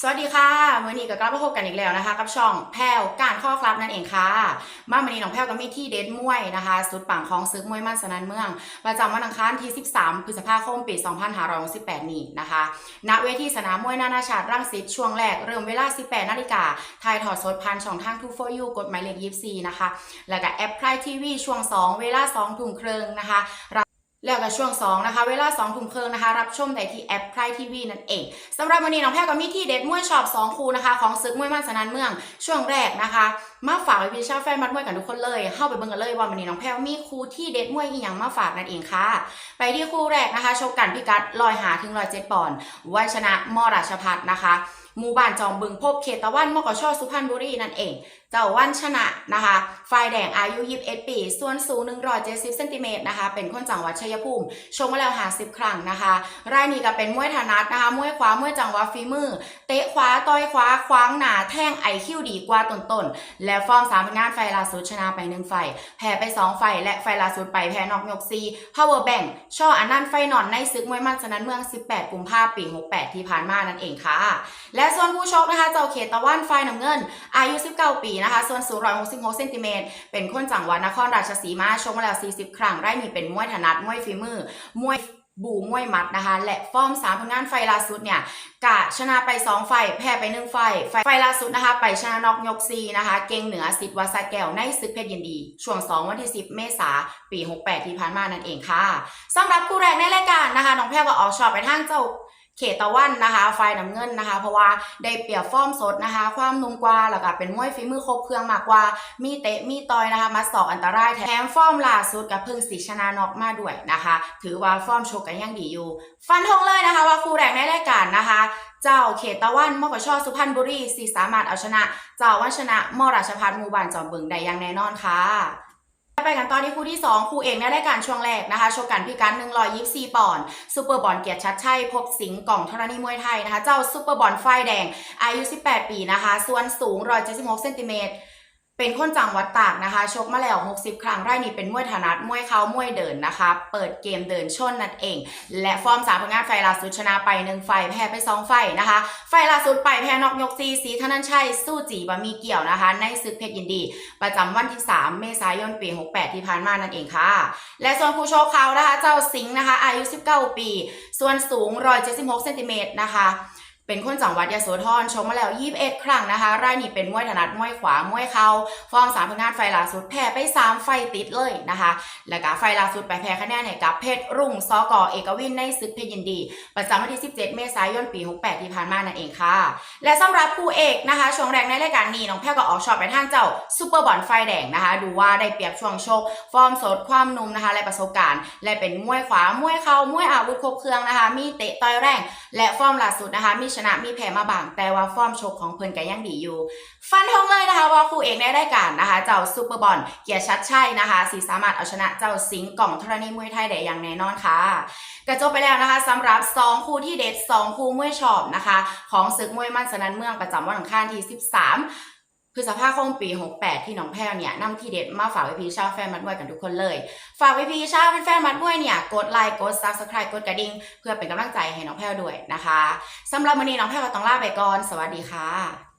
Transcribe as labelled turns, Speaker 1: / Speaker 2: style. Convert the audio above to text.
Speaker 1: สวัสดีค่ะวันนี้ก็กลับมาพบกันอีกแล้วนะคะ กับช่องแพรวการข้อครับนั่นเองค่ะ มาวันนี้น้องแพรวก็มีที่เด็ดมวยนะคะ สุดปังของซึกมวยมั่นสนันเมือง ประจำวันอังคารที่ 13 พฤษภาคม ปี 2568 นี้นะคะ ณ เวทีสนามมวยนานาชาติรังสิตช่วงแรก เริ่มเวลา 18 นาฬิกาถ่ายทอดสดผ่านช่องทาง 2 for you กดหมายเลข24นะคะ แล้วก็แอปพลายทีวีช่วง 2 เวลา 2 ทุ่มครึ่งนะคะ แล้วก็ช่วง2นะคะ เวลา2ทุ่มครึ่งนะคะ รับชมได้ที่แอปไพร์ทีวีนั่นเองสำหรับวันนี้น้องแพรก็มีที่เด็ดมวยช็อป2คู่นะคะ ของซึกมวยมันสนานเมืองช่วงแรกนะคะ มาฝากไว้พี่ชาวแฟนมัดมวยกันทุกคนเลย เข้าไปเบิ่งกันเลยว่าวันนี้น้องแพรมีคู่ที่เด็ดมวยอีหยังมาฝากนั่นเองค่ะ ไปที่คู่แรกนะคะโชว์กันพิกัดลอยหาถึงลอยเจ็ดปอนด์วันชนะมอราชพัฒนะคะหมู่บ้านจอมบึงพบเขตตะวันมกชสุพรรณบุรีนั่นเอง เจ้าวันชนะนะคะฝ่ายแดงอายุ21ปี ส่วนสูง 170เซนติเมตรนะคะ เป็นคนจังหวัดชัยภูมิชกมาแล้ว 50 ครั้งนะคะ รายนี้ก็เป็นมวยถนัดนะคะมวยขวามวยจังหวะฝีมือ เตะขวาต่อยขวาคว้างหนาแท่งไอคิวดีกว่าต้นๆและฟอร์มสามผลงานไฟล่าสุดชนะไป1ไฟแพ้ไป2ไฟและไฟล่าสุดไปแพ้นอกยกซี Power Bank ช่ออันนันต์ไฟนอนในศึกมวยมันสนันเมือง 18 กุมภาพันธ์ปี 68 ที่ผ่านมานั่นเองค่ะและและส่วนผู้ชกนะคะเจ้าเขตตะวันไฟน้ำเงิน อายุ 19 ปีนะคะ ส่วนสูง 166เซนติเมตรเป็นคนจังหวัดนครราชสีมาชกมาแล้ว 40 ครั้งไร่นี่เป็นมวยถนัดมวยฝีมือมวยบูมวยมัดนะคะ และฟอร์ม3ผลงานไฟล่าสุดเนี่ยกะชนะไป 2 ไฟ แพ้ไป 1 ไฟ ไฟไฟล่าสุดนะคะ ไปชนะนอกยกซีนะคะ เก่งเหนือสิทธิ์วาซาแก้วในศึกเพชรยินดี ช่วง 2 วันที่ 10 เมษาปี 68 ที่ผ่านมานั่นเองค่ะสำหรับคู่แรกในรายการนะคะน้องแพรก็ออกชอตไปทางเจ้า เขตตะวันนะคะไฟน้ำเงินนะคะ เพราะว่าได้เปรียบฟอร์มสดนะคะ ความนุ่มกว่าแล้วก็เป็นมวยฝีมือครบเครื่องมากกว่า มีเตะมีต่อยนะคะ มาสอกอันตรายแถมฟอร์มล่าสุดกับเพิ่งสิชนะนอกมาด้วยนะคะ ถือว่าฟอร์มโชกกันยังดีอยู่ ฟันธงเลยนะคะว่าคู่แรกในรายการนะคะ เจ้าเขตตะวันมกชสุพรรณบุรีสิสามารถเอาชนะ เจ้าวันชนะมราชพัฒน์มูบานจอมบึงได้อย่างแน่นอนค่ะ ไปกันตอนที่คู่ที่ 2คู่เอกในรายการช่วงแรกนะคะโชว์กันพิการ124ปอนด์ซูเปอร์บอลเกียรติชัดชัยพบสิงห์กล่องธรณีมวยไทยนะคะ เจ้าซูเปอร์บอลไฟแดง อายุ 18 ปีนะคะ ส่วนสูง 176เซนติเมตร เป็นคนจังหวัดตากนะคะ ชกมาแล้ว 60 ครั้งไร่นี้เป็นมวยถนัดมวยเขามวยเดินนะคะ เปิดเกมเดินชนนั่นเอง และฟอร์มสามผลงานไฟล่าสุดชนะไป1ไฟแพ้ไป2ไฟนะคะ ไฟล่าสุดไปแพ้นอกยกซีสีธนันชัยสู้จีบะมีเกี่ยวนะคะ ในศึกเพชรยินดี ประจำวันที่ 3 เมษายนปี 68 ที่ผ่านมานั่นเองค่ะ และส่วนผู้โชคเขานะคะ เจ้าสิงห์นะคะ อายุ 19 ปี ส่วนสูง 176เซนติเมตรนะคะ เป็นคนจังหวัดยโสธรชกมาแล้ว 21 ครั้งนะคะ รายนี้เป็นมวยถนัดมวยขวามวยเขาฟอร์มสามผลงานไฟล่าสุดแพ้ไป 3 ไฟติดเลยนะคะ แล้วก็ไฟล่าสุดไปแพ้คะแนนให้กับเพชรรุ่งซอกอเอกวินในศึกเพชรยินดี ประจำวันที่ 17 เมษายนปี 68 ที่ผ่านมานั่นเองค่ะ และสำหรับคู่เอกนะคะช่วงแรกในรายการนี้น้องแพ้ก็ออกช็อตไปทางเจ้าซูเปอร์บอลไฟแดงนะคะ ดูว่าได้เปรียบช่วงโชค ฟอร์มสดความนุ่มนะคะ และประสบการณ์ และเป็นมวยขวามวยเข่ามวยอาวุธครบเครื่องนะคะ มีเตะต่อยแรง และฟอร์มล่าสุดนะคะมีชนะมีแพ้มาบางแต่ว่าฟอร์มโชคของเพิ่นก็ยังดีอยู่ ฟันทงเลยนะคะว่าคู่เอกในรายการนะคะ เจ้าซูเปอร์บอลเกียรติชัดชัยนะคะสีสามารถเอาชนะเจ้าสิงห์กล่องธรณีมวยไทยได้อย่างแน่นอนค่ะกระจบไปแล้วนะคะสำหรับ 2 คู่ที่เด็ด 2 คู่มวยชอบนะคะ ของศึกมวยมั่นสนันเมืองประจำวันอังคารที่ 13 คือสภาพคมปี 68 ที่น้องแพ้วเนี่ยนำที่เด็ดมาฝากไว้พี่ชาวแฟนมัดมวยกันทุกคนเลย ฝากไว้พี่ชาวแฟนมัดมวยเนี่ยกดไลค์กด subscribe กดกระดิ่งเพื่อเป็นกำลังใจให้น้องแพ้วด้วยนะคะสำหรับวันนี้น้องแพ้วก็ต้องลาไปก่อน สวัสดีค่ะ